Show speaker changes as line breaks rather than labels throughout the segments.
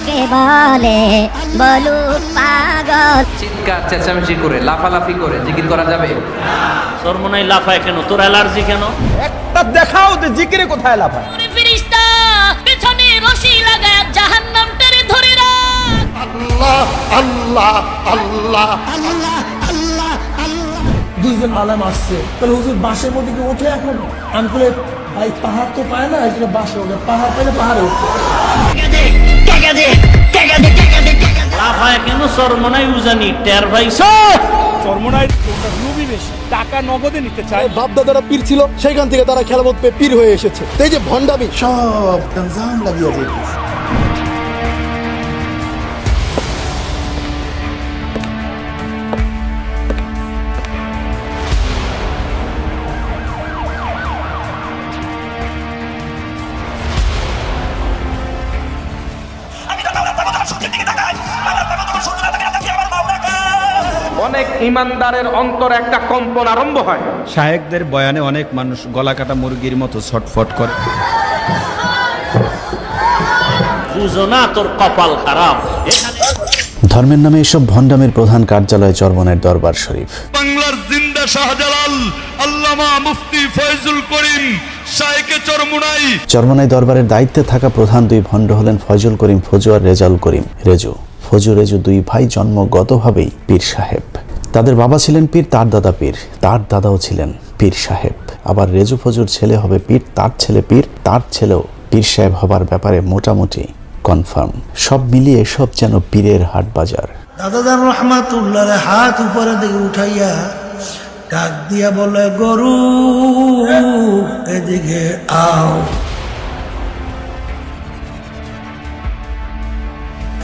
লোকে বলে বলুক পাগল।
চিৎকার চেঁচামেচি করে লাফালাফি করে জিকির করা যাবে?
সরমনাই লাফায় কেন? তোর অ্যালার্জি কেন?
একটা দেখাও যে জিকিরে কোথায় লাফায়।
ফিরিস্তা পেছনে রশি লাগায় জাহান্নামটারে ধরে রাখ।
দুইজন আলাম আসছে। তাহলে হুজুর বাসের মধ্যে কি ওঠে এখনও? আমি বলে ভাই পাহাড় তো পায় না এই জন্য বাসে ওঠে পাহাড় পাইলে পাহাড়ে
লাফায় কেন? সরমনাই উজানি টের ভাইছ
চর্মনায় রুবি বেশি টাকা নগদে নিতে চায়।
বাপ দাদারা পীর ছিল সেইখান থেকে তারা খেলামত পেয়ে পীর হয়ে এসেছে। এই যে ভণ্ডামি। সব তানজাম লাগিয়ে যেতেছে
ইমানদারের অন্তর একটা কম্পন আরম্ভ হয়।
শায়েকদের বয়ানে অনেক মানুষ গলা কাটা মুরগির মতো ছটফট করে।
বুঝো না তোর কপাল খারাপ।
ধর্মের নামে এসব ভণ্ডামের প্রধান কার্যালয় চরমনের দরবার শরীফ।
বাংলার জিন্দা শাহজালাল আল্লামা মুফতি ফয়জুল করিম চরমুনাই।
চরমনাই দরবারের দায়িত্বে থাকা প্রধান দুই ভণ্ড হলেন ফয়জুল করিম ফজু আর রেজাউল করিম। রেজু ফজু রেজু দুই ভাই জন্মগতভাবেই পীর সাহেব। তাদের বাবা ছিলেন পীর, তার দাদা পীর। তার দাদাও ছিলেন পীর সাহেব। আবার রেজু ফজুর ছেলে হবে পীর, তার ছেলে পীর, তার ছেলেও পীর সাহেব হবার ব্যাপারে মোটামুটি কনফার্ম। সব মিলিয়ে সব যেন পীরের হাট বাজার।
দাদাদার রহমাতুল্লাহ হাত উপরে দিকে উঠাইয়া ডাক দিয়া বলে, গরু, এদিকে আও।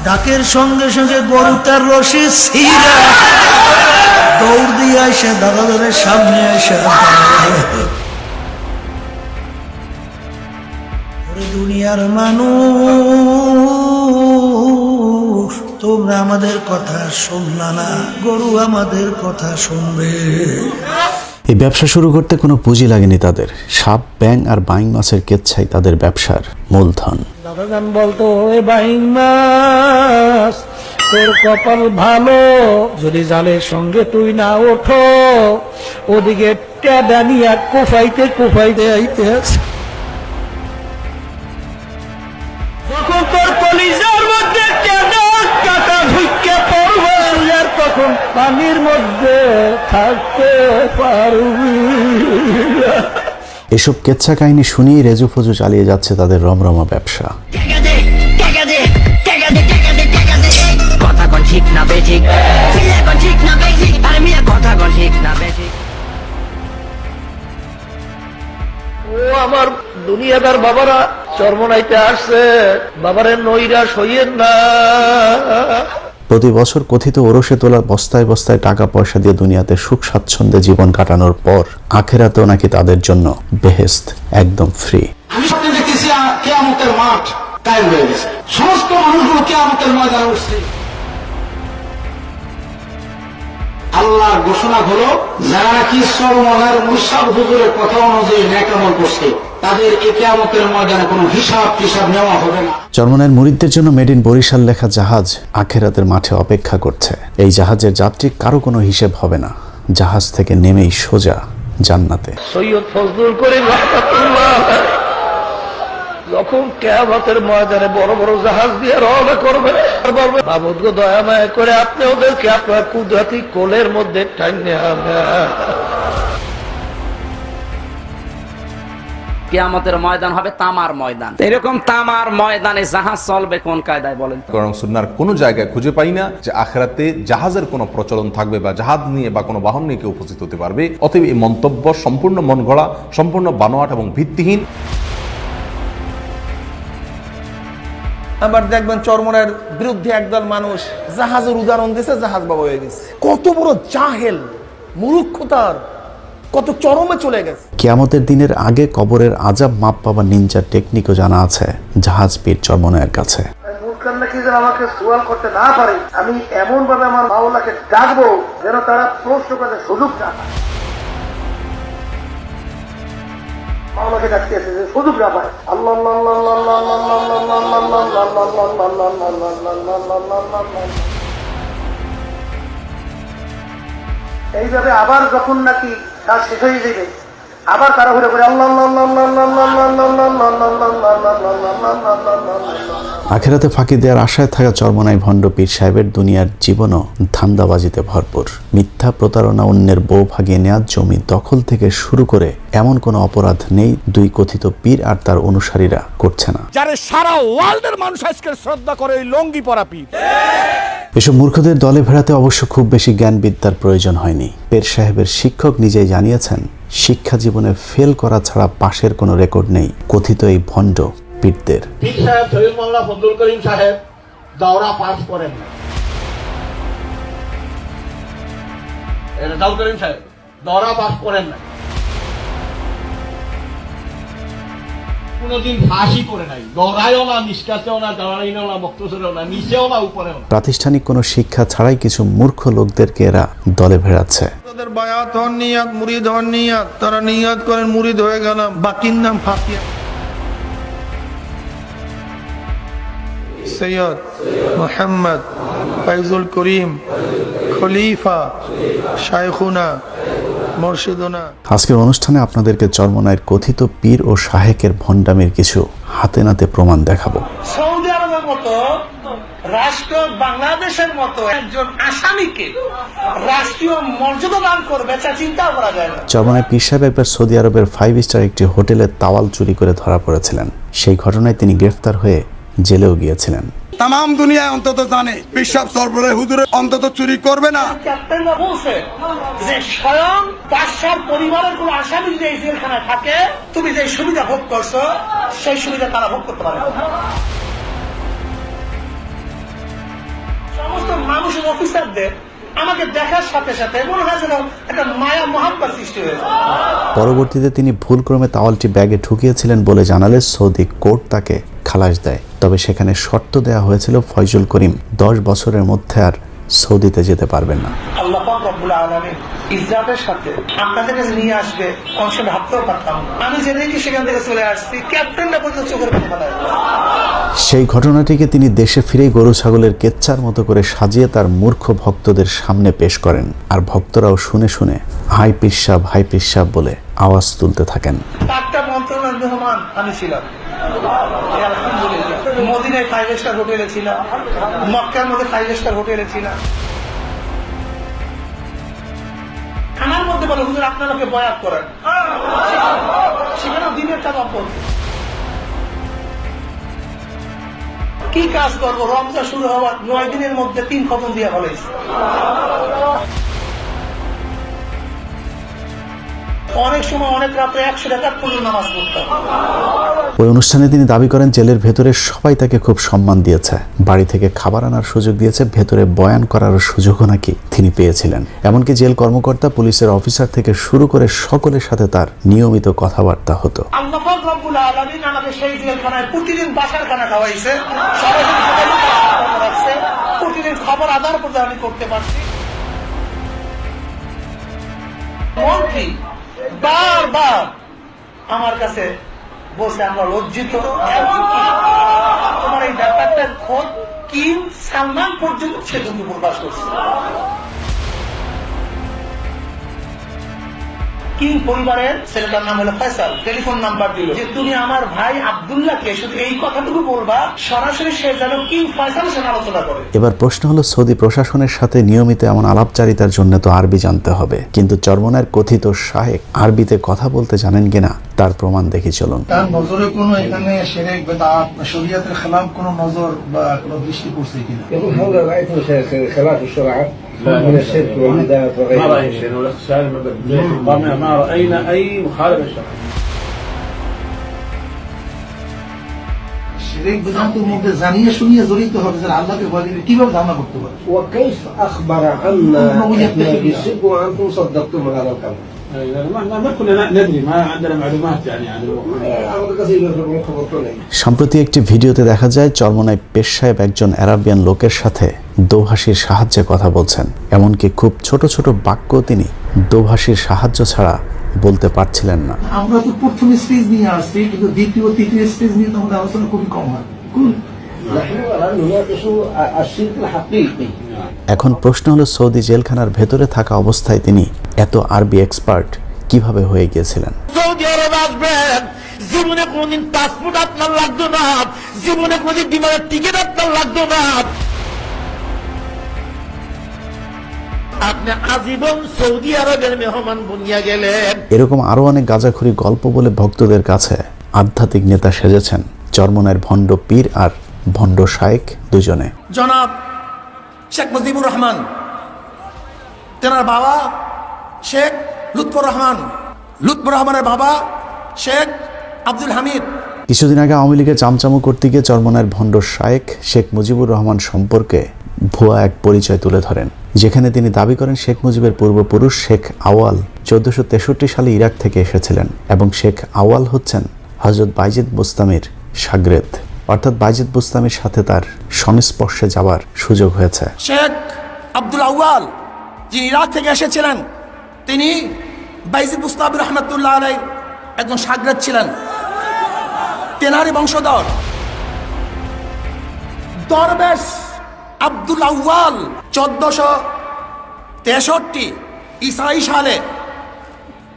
ডাকের সঙ্গে সঙ্গে গরুটার রশি ছিঁড়া দৌড় দিয়ে আসে দাদাদারের সামনে এসে দাঁড়ায়। ওরে দুনিয়ার মানুষ তোমরা আমাদের কথা শুনলা না গরু আমাদের কথা শুনবে।
এই ব্যবসা শুরু করতে কোনো পুঁজি লাগেনি তাদের। সাপ ব্যাং আর বাইং মাছের কেচ্ছাই তাদের ব্যবসার মূলধন।
দাদা বলতো বাইং মাছ তোর কপাল ভালো, যদি জালের সঙ্গে তুই না ওঠো, ওদিকে ট্যাডানিয়া কুফাইতে কুফাইতে আইতে আছে। পানির মধ্যে
এসব কেচ্ছা কাহিনী শুনিয়ে রেজু ফজু চালিয়ে যাচ্ছে তাদের রমরমা ব্যবসা
বেঠিক। মিয়া কোন ঠিক না বেঠিক। আর মিয়া কথা কোন ঠিক না বেঠিক।
ও আমার দুনিয়াদার বাবারা চর্মনাইতে আসছে। বাবারে নৈরাশ হইয়েন না।
প্রতি বছর কথিত ওরসে তোলা বস্তায় বস্তায় টাকা পয়সা দিয়ে দুনিয়াতে সুখ স্বাচ্ছন্দ্যে জীবন কাটানোর পর আখেরাতেও নাকি তাদের জন্য বেহেস্ত একদম ফ্রি
আমি স্বপ্নে দেখতেছি কেয়ামতের মাঠ কায়েম হয়ে গেছে। সমস্ত মানুষগুলো কেয়ামতের ময়দানে উঠছে আল্লাহর ঘোষণা হলো যারা নাকি সর্বমনের মুসাব হুজুরের কথা অনুযায়ী ন্যাকামল করছে? তাদের এ কেয়ামতের ময়দানে কোনো হিসাব টিসাব নেওয়া হবে না।
চরমনের মুরিদদের জন্য মেড ইন বরিশাল লেখা জাহাজ আখেরাতের মাঠে অপেক্ষা করছে। এই জাহাজের যাত্রী কারও কোনো হিসেব হবে না। জাহাজ থেকে নেমেই সোজা জান্নাতে।
সৈয়দ ফজলুল করিম রহমাতুল্লাহ। যখন কেয়ামতের ময়দানে বড় বড় জাহাজ দিয়ে রওনা করবে আর বলবে দয়া মায়া করে আপনি ওদেরকে আপনার কুদরতি কোলের মধ্যে টাইনে আনেন
কেয়ামতের ময়দান হবে তামার ময়দান। এরকম তামার ময়দানে জাহাজ চলবে কোন কায়দায় বলেন
কোরআন সুন্নার কোনো জায়গায় খুঁজে পাই না যে আখরাতে জাহাজের কোনো প্রচলন থাকবে বা জাহাজ নিয়ে বা কোনো বাহন নিয়ে কেউ উপস্থিত হতে পারবে। অতএব এই মন্তব্য সম্পূর্ণ মন গড়া সম্পূর্ণ বানোয়াট এবং ভিত্তিহীন।
আবার দেখবেন চরমনের বিরুদ্ধে একদল মানুষ জাহাজের উদাহরণ দিছে জাহাজ বাবা হয়ে গেছে। কত বড় জাহেল মূর্খতার কত চরমে চলে গেছে।
কেয়ামতের দিনের আগে কবরের আজাব মাপ পাবার নিনজার টেকনিকও জানা আছে জাহাজ পীর চরমনের কাছে।
মুখখান্না কি যেন আমাকে সোয়াল করতে না পারে? আমি এমন ভাবে আমার মাওলাকে ডাকবো যেন তারা প্রশ্ন করতে সুযোগ না আমাকে ডাকতে এসেছে শুধু না আল্লাহ
এইভাবে আবার যখন নাকি শ্বাস শেষ হয়ে যাবে আবার তারা ঘুরে ঘুরে
আখেরাতে ফাঁকি দেওয়ার আশায় থাকা চরমনাই ভণ্ড পীর সাহেবের দুনিয়ার জীবনও ধান্দাবাজিতে ভরপুর মিথ্যা প্রতারণা অন্যের বউ ভাগিয়ে নেওয়ার জমি দখল থেকে শুরু করে এমন কোনো অপরাধ নেই দুই কথিত পীর আর তার অনুসারীরা করছে না
যারা সারা ওয়ার্ল্ডের মানুষ আজকে শ্রদ্ধা করে ওই লঙ্গি পরা পীর
এসব মূর্খদের দলে ভেড়াতে অবশ্য খুব বেশি জ্ঞান বিদ্যার প্রয়োজন হয়নি পের সাহেবের শিক্ষক নিজেই জানিয়েছেন শিক্ষা জীবনে ফেল করা ছাড়া পাশের কোনো রেকর্ড নেই। কথিত এই ভণ্ড পীরদের।
সাহেব ফজলুল করিম সাহেব দাওরা পাস করেন। না রেজাউল করিম সাহেব দাওরা পাস করেন না।
প্রাতিষ্ঠানিক কোনো শিক্ষা ছাড়াই কিছু মূর্খ লোকদেরকে এরা দলে ভেড়াচ্ছে।
তাদের বায়াত হন নিয়াত মুরিদ হন নিয়াত। তারা নিয়াত করেন মুরিদ হয়ে গেলাম। বাকির নাম ফাঁকিয়া সৈয়দ মোহাম্মদ ফাইজুল করিম খলিফা শাইখুনা মুর্শিদুনা।
আজকের অনুষ্ঠানে আপনাদেরকে চর্মনায়ের কথিত পীর ও শাহেকের ভণ্ডামির কিছু হাতে নাতে প্রমাণ দেখাবো।
রাষ্ট্র বাংলাদেশের মতো একজন আসামিকে রাষ্ট্রীয় মর্যাদা দান করবে তা চিন্তা করা যায় না।
চরমনায় পীর সাহেব একবার সৌদি আরবের ফাইভ স্টার একটি হোটেলে তাওয়াল চুরি করে ধরা পড়েছিলেন। সেই ঘটনায় তিনি গ্রেফতার হয়ে জেলেও গিয়েছিলেন।
তাম দুনিয়ায় অন্তত জানে বিশ্বাস সরবরাহ হুজুরে অন্তত চুরি করবে না।
ক্যাপ্টেনরা বলছে যে স্বয়ং বাদশার পরিবারের কোন আসামি যদি এই জেলখানায় থাকে তুমি যে সুবিধা ভোগ করছ সেই সুবিধা তারা ভোগ করতে পারে সমস্ত মানুষের অফিসারদের আমাকে দেখার সাথে সাথে মনে হয় যেন একটা মায়া মহাব্বা সৃষ্টি হয়েছে।
পরবর্তীতে তিনি ভুলক্রমে তাওয়ালটি ব্যাগে ঢুকিয়েছিলেন বলে জানালে সৌদি কোর্ট তাকে খালাস দেয়। তবে সেখানে শর্ত দেয়া হয়েছিল ফয়জুল করিম দশ বছরের মধ্যে আর সৌদিতে যেতে পারবেন না।
আল্লাহ রব্বুল আলামিন ইজ্জাতের সাথে আপনাদের কাছে নিয়ে আসবে অংশ ভাবতেও পারতাম। আমি জেনে কি সেখান থেকে চলে আসছি ক্যাপ্টেনটা পর্যন্ত চোখের কথা
সেই ঘটনাটিকে তিনি দেশে ফিরেই গরু ছাগলের কেচ্চার মতো করে সাজিয়ে তার মূর্খ ভক্তদের সামনে পেশ করেন। আর ভক্তরাও শুনে শুনে হাই পিসাব হাই পিসাব বলে আওয়াজ তুলতে থাকেন।
আমি ছিলাম। মদিনায় ফাইভ স্টার হোটেলে ছিলাম। মক্কার মধ্যে ফাইভ স্টার হোটেলে ছিলাম। খানার মধ্যে বলে, হুজুর, আপনার লোকে বয়াত করেন। সেখানে দিনের কাজ অপর কি কাজ করব? রমজা শুরু হওয়ার নয় দিনের মধ্যে তিন খতম দিয়ে ফেলেছে অনেক সময় অনেক রাত্রে একশো নামাজ পড়তাম
ওই অনুষ্ঠানে তিনি দাবি করেন জেলের ভেতরে সবাই তাকে খুব সম্মান দিয়েছে। বাড়ি থেকে খাবার আনার সুযোগ দিয়েছে ভেতরে বয়ান করার সুযোগও নাকি তিনি পেয়েছিলেন। এমনকি জেল কর্মকর্তা পুলিশের অফিসার থেকে শুরু করে সকলের সাথে তার নিয়মিত কথাবার্তা হতো।
আমাকে সেই জেলখানায় প্রতিদিন বাসার খানা খাওয়াইছে। সবাইকে সবাইকে খাবার। প্রতিদিন করতে আমি করতে পারছি। মন্ত্রী বারবার আমার কাছে বসে আমরা লজ্জিত। তোমার এই ব্যাপারটার খোঁজ কিং সালমান পর্যন্ত সে কিন্তু প্রকাশ করছে? কি পরিবারের ছেলেটার নাম হলো ফয়সাল? টেলিফোন নাম্বার দিল। যে তুমি আমার ভাই আবদুল্লাহকে শুধু এই কথাটুকু বলবা সরাসরি সে যেন কি ফয়সাল সেন আলোচনা করে?
এবার প্রশ্ন হলো সৌদি প্রশাসনের সাথে নিয়মিত এমন আলাপচারিতার জন্য তো আরবি জানতে হবে। কিন্তু চর্মনার কথিত শাহেক আরবিতে কথা বলতে জানেন কিনা তার প্রমাণ দেখি চলুন।
তার নজরে কোনো এখানে শেরেক বা শরিয়াতের খেলাফ কোনো নজর বা কোনো দৃষ্টি পড়ছে কিনা?
من الشرك وغيره ما رأينا شيء ما رأينا أي مخالفة
شرعية
وكيف أخبر عنا بالشرك وأنتم صدقتم هذا الكلام
সম্প্রতি একটি ভিডিওতে দেখা যায়, চরমনায় পেশ সাহেব একজন অ্যারাবিয়ান লোকের সাথে দোভাষীর সাহায্যে কথা বলছেন। এমনকি খুব ছোট ছোট বাক্য তিনি দোভাষীর সাহায্য ছাড়া বলতে পারছিলেন না।
আমরা তো প্রথম স্টেজ নিয়ে আসছি, কিন্তু দ্বিতীয়, তৃতীয় স্টেজ নিয়ে তো আমাদের আলোচনা খুবই কম হয়।
এখন প্রশ্ন হলো সৌদি জেলখানার ভেতরে থাকা অবস্থায় তিনি এত আরবি এক্সপার্ট কীভাবে হয়ে গিয়েছিলেন?
সৌদি আরব আসবেন জীবনে কোনদিন পাসপোর্ট আপনার লাগতো না জীবনে কোনদিন বিমানের টিকিট আপনার লাগতো না। আপনি আজীবন সৌদি আরবের মেহমান বনিয়া গেলেন।
এরকম আরও অনেক গাঁজাখুরি গল্প বলে ভক্তদের কাছে আধ্যাত্মিক নেতা সেজেছেন চরমনের ভণ্ড পীর আর ভণ্ড শায়েক দুজনে।
জনাব শেখ মুজিবুর রহমান তেনার বাবা শেখ লুৎফর রহমান লুৎফর রহমানের বাবা শেখ আব্দুল হামিদ।
কিছুদিন আগে আওয়ামী লীগের চামচামো করতে গিয়ে চরমনের ভণ্ড শায়েক শেখ মুজিবুর রহমান সম্পর্কে ভুয়া এক পরিচয় তুলে ধরেন যেখানে তিনি দাবি করেন শেখ মুজিবের পূর্বপুরুষ শেখ আওয়াল চোদ্দশো তেষট্টি সালে ইরাক থেকে এসেছিলেন এবং শেখ আওয়াল হচ্ছেন হজরত বাইজিদ বুস্তামির সাগরেদ। অর্থাৎ বাইজিদ বুস্তামির সাথে তার সংস্পর্শে যাওয়ার সুযোগ হয়েছে।
শেখ আব্দুল আউয়াল যিনি ইরাক থেকে এসেছিলেন তিনি বাইজিদ মুস্তাবির রহমতুল্লাহ আলাই একজন সাগরেদ ছিলেন। তেনারি বংশধর। দরবেশ আব্দুল আউয়াল চোদ্দশো তেষট্টি ইসাই সালে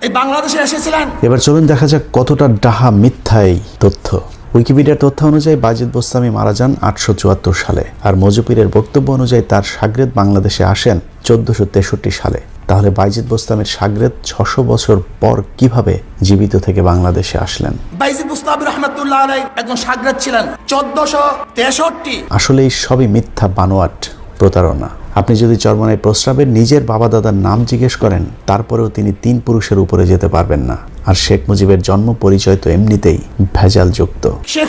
এই বাংলাদেশে এসেছিলেন।
এবার চলুন দেখা যাক কতটা ডাহা মিথ্যা এই তথ্য। উইকিপিডিয়ার তথ্য অনুযায়ী বাজিদ বোস্তামি মারা যান আটশো চুয়াত্তর সালে আর মজুপিরের বক্তব্য অনুযায়ী তার সাগরেদ বাংলাদেশে আসেন চোদ্দশো তেষট্টি সালে। তাহলে বাইজিদ বোস্তামির সাগরেদ ছশো বছর পর কীভাবে জীবিত থেকে বাংলাদেশে আসলেন?
বাইজিদ মুস্তাবির রহমতুল্লাহ আলাই একজন সাগরেদ ছিলেন চোদ্দশো তেষট্টি।
আসলে এই সবই মিথ্যা বানোয়াট প্রতারণা। আপনি যদি চরমনায় প্রস্রাবের নিজের বাবা দাদার নাম জিজ্ঞেস করেন তারপরেও তিনি তিন পুরুষের উপরে যেতে পারবেন না। আর শেখ মুজিবের জন্ম পরিচয় তো এমনিতেই ভেজাল যুক্ত
শেখ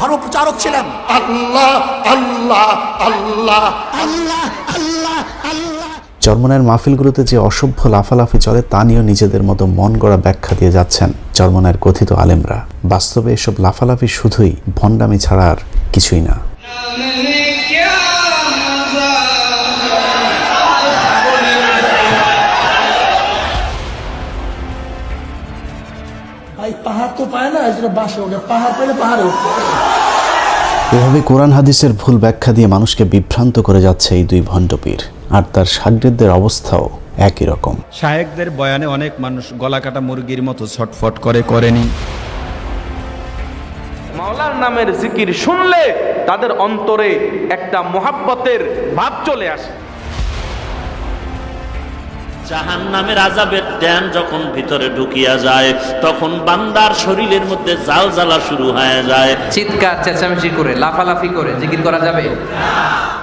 ধর্ম প্রচারক ছিলেন। আল্লাহ আল্লাহ আল্লাহ।
চরমনের মাহফিলগুলোতে যে অসভ্য লাফালাফি চলে তা নিয়েও নিজেদের মতো মন গড়া ব্যাখ্যা দিয়ে যাচ্ছেন চরমনের কথিত আলেমরা। বাস্তবে এসব লাফালাফি শুধুই ভণ্ডামি ছাড়া আর কিছুই না।
তো পায় না জন্য বাসে ওঠে পাহাড় পেলে পাহাড়ে উঠতে
এভাবে কোরআন হাদিসের ভুল ব্যাখ্যা দিয়ে মানুষকে বিভ্রান্ত করে যাচ্ছে এই দুই ভণ্ডপীর। আর তার সাগরেদদের অবস্থাও একই রকম।
শায়েকদের বয়ানে অনেক মানুষ গলা কাটা মুরগির মতো ছটফট করে করেনি।
মাওলার নামের জিকির শুনলে তাদের অন্তরে একটা মোহাব্বতের ভাব চলে আসে।
জাহান নামের আজাবের ড্যান যখন ভিতরে ঢুকিয়া যায় তখন বান্দার শরীরের মধ্যে জাল জ্বালা শুরু হয়ে যায়।
চিৎকার চেঁচামেচি করে লাফালাফি করে জিকির করা যাবে?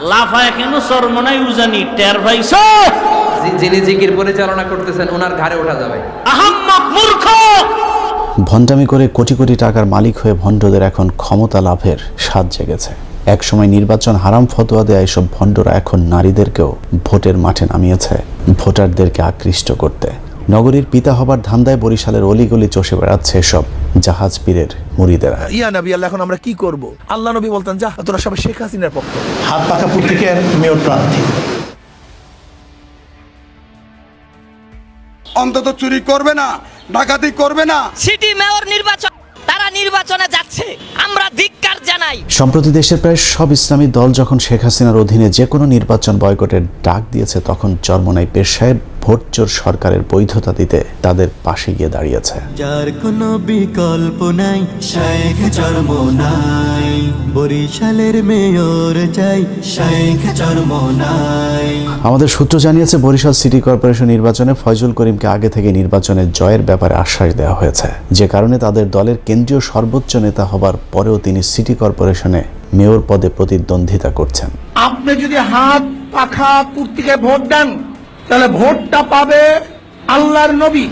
লাফায় কেন চরমনাই উজানি টের ভাইছ
যিনি জিকির পরিচালনা করতেছেন ওনার ঘাড়ে ওঠা যাবে।
আহাম্মক মূর্খ!
ভণ্ডামি করে কোটি কোটি টাকার মালিক হয়ে ভণ্ডদের এখন ক্ষমতা লাভের স্বাদ জেগেছে। একসময় নির্বাচন হারাম ফতোয়া দেয়া এসব ভণ্ডরা এখন নারীদেরকেও ভোটের মাঠে নামিয়েছে ভোটারদেরকে আকৃষ্ট করতে। নগরীর পিতা হবার ধান্দায় বরিশালের অলিগলি চষে বেড়াচ্ছে এসব জাহাজ পীরের মুড়িদেরা
ইয়া নবী আল্লাহ এখন আমরা কি করব? আল্লাহ নবী বলতেন যা তোরা সবাই শেখ হাসিনার পক্ষ।
হাত পাকা পত্রিকার মেয়র প্রার্থী।
অন্তত চুরি করবে না ডাকাতি করবে না।
সিটি মেয়র নির্বাচন তারা নির্বাচনে যাচ্ছে। আমরা ধিক্কার জানাই।
সম্প্রতি দেশের প্রায় সব ইসলামী দল যখন শেখ হাসিনার অধীনে যে কোনো নির্বাচন বয়কটের ডাক দিয়েছে, তখন চরমনাই পেশায় ভোটচোর সরকারের বৈধতা দিতে তাদের পাশে গিয়ে দাঁড়িয়েছে।
যার কোনো বিকল্প নাই শেখ চর্ম নাই বরিশালের মেয়র চাই শেখ চর্ম নাই
আমাদের সূত্র জানিয়েছে বরিশাল সিটি কর্পোরেশন নির্বাচনে ফয়জুল করিমকে আগে থেকে নির্বাচনে জয়ের ব্যাপারে আশ্বাস দেওয়া হয়েছে। যে কারণে তাদের দলের কেন্দ্রীয় সর্বোচ্চ নেতা হবার পরেও তিনি সিটি কর্পোরেশনে মেয়র পদে প্রতিদ্বন্দ্বিতা করছেন।
আপনি যদি হাত পাখা পত্রিকায় ভোট দেন তাহলে ভোটটা পাবে আল্লাহর নবী।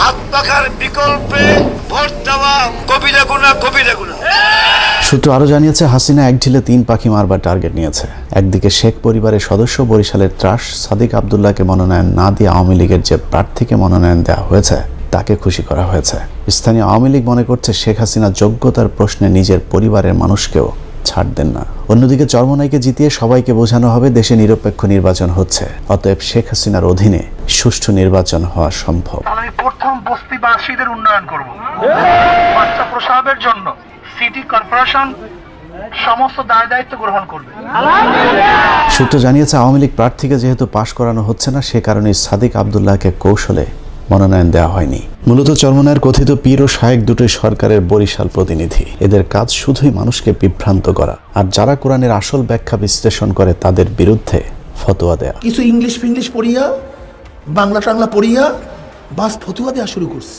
হাত পাখার বিকল্পে ভোট দেওয়া কবিরা গুনা কবিরা গুনা
সূত্র আরও জানিয়েছে হাসিনা এক ঢিলে তিন পাখি মারবার টার্গেট নিয়েছে। একদিকে শেখ পরিবারের সদস্য বরিশালের ত্রাস সাদিক আবদুল্লাহকে মনোনয়ন না দিয়ে আওয়ামী লীগের যে প্রার্থীকে মনোনয়ন দেওয়া হয়েছে তাকে খুশি করা হয়েছে। স্থানীয় আওয়ামী লীগ মনে করছে শেখ হাসিনা যোগ্যতার প্রশ্নে নিজের পরিবারের মানুষকেও ছাড় দেন না। অন্যদিকে চরমনাইকে জিতিয়ে সবাইকে বোঝানো হবে দেশে নিরপেক্ষ নির্বাচন হচ্ছে। অতএব শেখ হাসিনার অধীনে সুষ্ঠু নির্বাচন হওয়া সম্ভব।
আমি প্রথম বস্তিবাসীদের উন্নয়ন করব। বাচ্চা প্রসাবের জন্য সিটি কর্পোরেশন সমস্ত দায় দায়িত্ব গ্রহণ করবে।
সূত্র জানিয়েছে আওয়ামী লীগ প্রার্থীকে যেহেতু পাশ করানো হচ্ছে না সে কারণে সাদিক আবদুল্লাহকে কৌশলে মনোনয়ন দেওয়া হয়নি। মূলত চরমনায়ের কথিত পীর ও শায়েক দুটোই সরকারের বরিশাল প্রতিনিধি। এদের কাজ শুধুই মানুষকে বিভ্রান্ত করা। আর যারা কোরআনের আসল ব্যাখ্যা বিশ্লেষণ করে তাদের বিরুদ্ধে ফতোয়া দেয়া।
কিছু ইংলিশ ফিংলিশ পড়িয়া বাংলা টাংলা পড়িয়া বাস ফতুয়া দেওয়া শুরু করছে।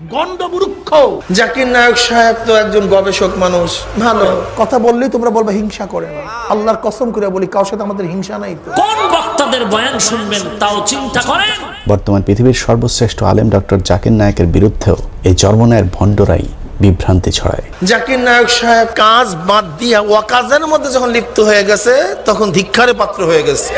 সাহেল জাকির নায়ক সাহেব তো একজন গবেষক মানুষ ভালো। কথা বললেই তোমরা বলবে হিংসা করে। না আল্লাহর কসম করে বলি কারোর সাথে আমাদের হিংসা নাই তো।
কোন বক্তাদের বয়ান শুনবেন তাও চিন্তা করেন?
বর্তমান পৃথিবীর সর্বশ্রেষ্ঠ আলেম ডক্টর জাকির নায়কের বিরুদ্ধেও এই চরমনায়ের ভণ্ডরাই বিভ্রান্তি ছড়ায়।
জাকির নায়ক সাহেব কাজ বাদ দিয়া ওয়াকাজের মধ্যে যখন লিপ্ত হয়ে গেছে তখন ধিক্ষারে পাত্র হয়ে গেছে।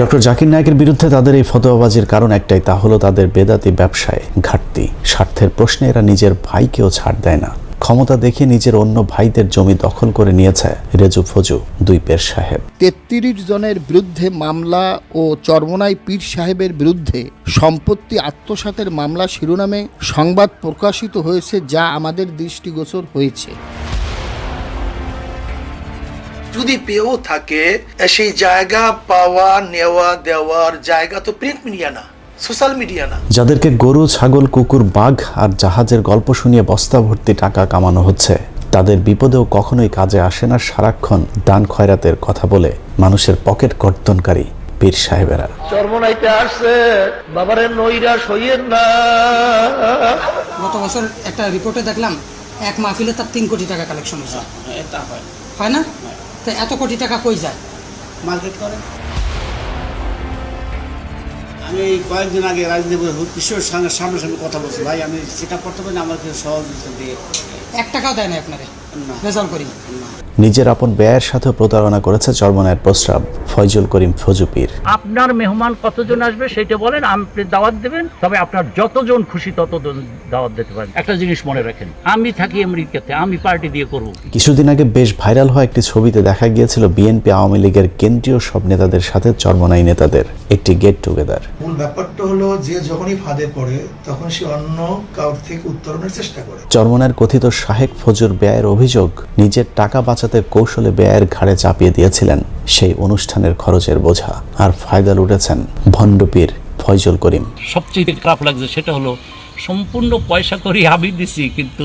ডক্টর জাকির নায়কের বিরুদ্ধে তাদের এই ফতোয়াবাজির কারণ একটাই, তা হলো তাদের বেদাতি ব্যবসায় ঘাটতি। স্বার্থের প্রশ্নে এরা নিজের ভাইকেও ছাড় দেয় না। ক্ষমতা দেখে নিজের অন্য ভাইদের জমি দখল করে নিয়েছে রেজু ফজু, দুই পের সাহেব।
তেত্রিশ জনের বিরুদ্ধে মামলা ও চরমনাই পীর সাহেবের বিরুদ্ধে সম্পত্তি আত্মসাতের মামলা শিরোনামে সংবাদ প্রকাশিত হয়েছে যা আমাদের দৃষ্টিগোচর হয়েছে।
যদি পেয়েও থাকে সেই জায়গা পাওয়া নেওয়া দেওয়ার জায়গা তো প্রিন্ট মিডিয়া না সোশ্যাল মিডিয়া না।
যাদেরকে গরু ছাগল কুকুর বাঘ আর জাহাজের গল্প শুনিয়ে বস্তা ভর্তি টাকা কামানো হচ্ছে তাদের বিপদেও কখনোই কাজে আসে না সারাক্ষণ দান খয়রাতের কথা বলে মানুষের পকেট কর্তনকারী পীর সাহেবেরা।
চর্মনাইতে আসছে বাবারে নৈরাশ হইয়েন না।
গত বছর একটা রিপোর্টে দেখলাম এক মাহফিলে তার তিন কোটি টাকা কালেকশন হয়েছে। হয় না? তো এত কোটি টাকা কই যায়?
মার্কেট করে। আমি কয়েকদিন আগে রাজনীতি কিশোর সঙ্গে সামনাসামনি কথা বলছি। ভাই আমি সেটা করতে পারি আমার আমাকে সহযোগিতা দিয়ে
এক টাকাও দেয় না আপনারে? রেজাল্ট করি।
নিজের আপন ব্যয়ের সাথে প্রতারণা করেছে চর্মনায়ের প্রস্রাব ফয়জুল করিম ফজুপীর।
আপনার মেহমান কতজন আসবে সেটা বলেন আপনি দাওয়াত দেবেন তবে আপনার যতজন খুশি ততজন দাওয়াত দিতে পারেন। একটা জিনিস মনে রাখেন আমি থাকি আমেরিকাতে আমি পার্টি দিয়ে করব।
কিছুদিন আগে বেশ ভাইরাল হওয়া একটি ছবিতে দেখা গিয়েছিল বিএনপি আওয়ামী লীগের কেন্দ্রীয় সব নেতাদের সাথে চর্মনাই নেতাদের একটি গেট টুগেদার
মূল ব্যাপারটা হলো যে যখনই ফাঁদে পড়ে তখন সে অন্য কাউর থেকে উত্তরণের চেষ্টা করে।
চরমনার কথিত শাহেক ফজুর ব্যয়ের অভিযোগ নিজের টাকা বাঁচাতে কৌশলে ব্যয়ের ঘাড়ে চাপিয়ে দিয়েছিলেন সেই অনুষ্ঠানের খরচের বোঝা। আর ফায়দা লুটেছেন ভণ্ডপীর ফয়জুল করিম।
সবচেয়ে খারাপ লাগছে সেটা হলো সম্পূর্ণ পয়সা করি আমি দিছি কিন্তু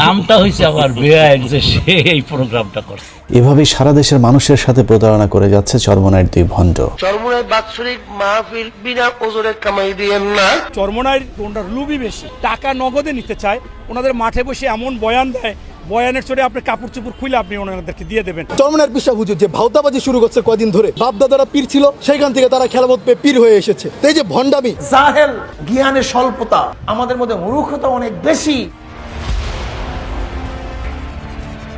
নামটা হয়েছে আমার বেআইন যে সে এই প্রোগ্রামটা করছে।
এভাবেই সারা দেশের মানুষের সাথে প্রতারণা করে যাচ্ছে চরমনায়ের দুই ভণ্ড।
চরমনায় বাৎসরিক মাহফিল বিনা ওজনে কামাই দিয়েন না।
চর্মনার ওনার লুবি বেশি টাকা নগদে নিতে চায় ওনাদের মাঠে বসে এমন বয়ান দেয় বয়ানের চড়ে আপনি কাপড় চোপড় খুলে আপনি ওনাদেরকে দিয়ে দেবেন।
চরমনার পিসা হুজুর যে ভাওতাবাজি শুরু করছে কদিন ধরে বাপদাদারা পীর ছিল সেখান থেকে তারা খেলামত পেয়ে পীর হয়ে এসেছে। এই যে ভণ্ডামি।
জাহেল জ্ঞানের স্বল্পতা আমাদের মধ্যে মূর্খতা অনেক বেশি।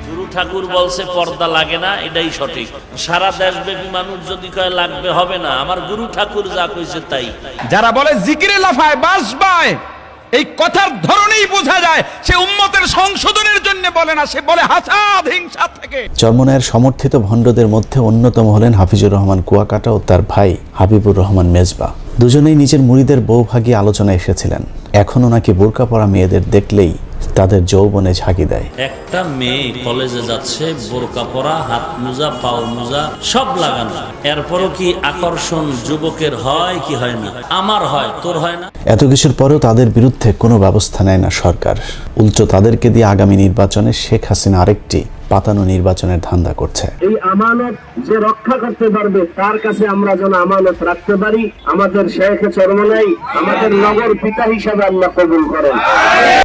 গুরু ঠাকুর বলছে পর্দা লাগে না এটাই সঠিক। সারা দেশব্যাপী মানুষ যদি কয় লাগবে হবে না। আমার গুরু ঠাকুর যা কইছে তাই।
যারা বলে জিকিরে লাফায় বাস বায়। এই কথার ধরনেই বোঝা যায়, সে উম্মতের সংশোধনের জন্য বলে না, সে বলে হাসাদ হিংসা থেকে।
চরমনায়ের সমর্থিত ভণ্ডদের মধ্যে অন্যতম হলেন হাফিজুর রহমান কুয়াকাটা ও তার ভাই হাবিবুর রহমান মেজবা। দুজনেই নিজের মুড়িদের বউভাগী আলোচনায় এসেছিলেন। এখনও নাকি বোরকা পরা মেয়েদের দেখলেই তাদের যৌবনে ঝাঁকি দেয়।
একটা মেয়ে কলেজে যাচ্ছে বোরকা পরা হাত মোজা পাও মোজা সব লাগানো। এরপরও কি আকর্ষণ যুবকের হয় কি হয় না? আমার হয় তোর হয় না?
এত কিছুর পরেও তাদের বিরুদ্ধে কোনো ব্যবস্থা নেয় না সরকার। উল্টো তাদেরকে দিয়ে আগামী নির্বাচনে শেখ হাসিনা আরেকটি পাতানো নির্বাচনের ধান্দা করছে।
এই আমানত যে রক্ষা করতে পারবে তার কাছে আমরা যেন আমানত রাখতে পারি। আমাদের শেখ চরমনাই আমাদের নগর পিতা হিসাবে আল্লাহ কবুল করেন।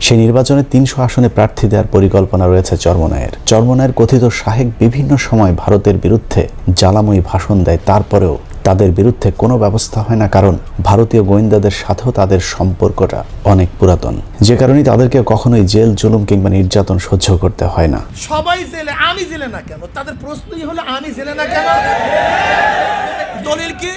সেই নির্বাচনে তিনশো আসনে প্রার্থী দেওয়ার পরিকল্পনা রয়েছে চরমনায়ের। চরমনায়ের কথিত শাহেক বিভিন্ন সময় ভারতের বিরুদ্ধে জ্বালাময়ী ভাষণ দেয় তারপরেও তাদের বিরুদ্ধে কোনো ব্যবস্থা হয় না, কারণ ভারতীয় গোয়েন্দাদের সাথেও তাদের সম্পর্কটা অনেক পুরাতন। যে কারণে তাদেরকে কখনোই জেল, জুলুম কিংবা নির্যাতন সহ্য করতে হয় না।
সবাই জেলে, আমি জেলে না কেন? তাদের প্রশ্নই হলো, আমি জেলে না কেন? দলিল কি?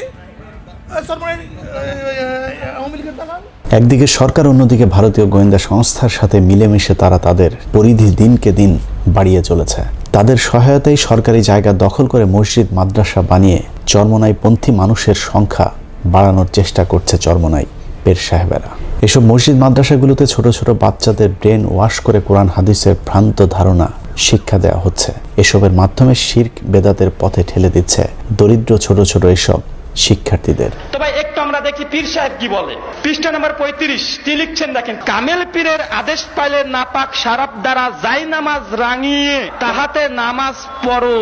আওয়ামী লীগের দালাল?
একদিকে সরকার, অন্যদিকে ভারতীয় গোয়েন্দা সংস্থার সাথে মিলেমিশে তারা তাদের পরিধি দিনকে দিন বাড়িয়ে চলেছে। তাদের সহায়তায় সরকারি জায়গা দখল করে মসজিদ, মাদ্রাসা বানিয়ে চরমনাই পন্থী মানুষের সংখ্যা বাড়ানোর চেষ্টা করছে চরমনাই পের সাহেবেরা। এসব মসজিদ, মাদ্রাসাগুলোতে ছোট ছোট বাচ্চাদের ব্রেন ওয়াশ করে কোরআন, হাদিসের ভ্রান্ত ধারণা শিক্ষা দেওয়া হচ্ছে। এসবের মাধ্যমে শির্ক, বেদাতের পথে ঠেলে দিচ্ছে দরিদ্র ছোট ছোট এসব শিক্ষার্থীদের।
তবে একটু আমরা দেখি পীর সাহেব কি বলে। পৃষ্ঠা নম্বর পঁয়ত্রিশ তিনি লিখছেন দেখেন। কামেল পীরের আদেশ পাইলে নাপাক সারাপ দ্বারা যাই নামাজ রাঙিয়ে তাহাতে নামাজ পড়ো।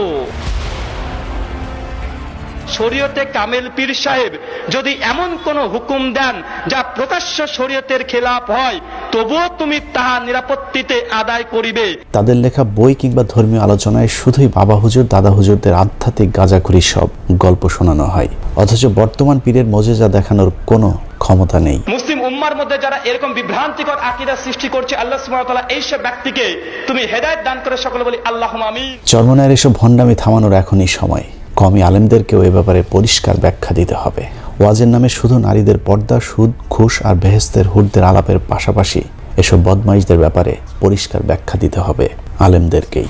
শরীয়তে কামেল পীর সাহেব যদি এমন কোন হুকুম দেন যা প্রকাশ্য শরীয়তের খেলাপ হয় তবুও তুমি তাহা নিরাপত্তিতে আদায় করিবে।
তাদের লেখা বই কিংবা ধর্মীয় আলোচনায় শুধুই বাবা হুজুর দাদা হুজুরদের আধ্যাত্মিক গাঁজাখুরি সব গল্প শোনানো হয়। অথচ বর্তমান পীরের মজেজা দেখানোর কোনো ক্ষমতা নেই।
মুসলিম উম্মার মধ্যে যারা এরকম বিভ্রান্তিকর আকিদা সৃষ্টি করছে আল্লাহ সুবহানাহু তাআলা এইসব ব্যক্তিকে তুমি হেদায়েত দান করে সকলে বলি আল্লাহ আমিন।
চর্মনায়ের এসব ভণ্ডামি থামানোর এখনই সময়। কমি আলেমদেরকেও এ ব্যাপারে পরিষ্কার ব্যাখ্যা দিতে হবে। ওয়াজের নামে শুধু নারীদের পর্দা, সুদ, ঘুষ আর বেহেস্তের হুডদের আলাপের পাশাপাশি এসব বদমাইশদের ব্যাপারে পরিষ্কার ব্যাখ্যা দিতে হবে আলেমদেরকেই।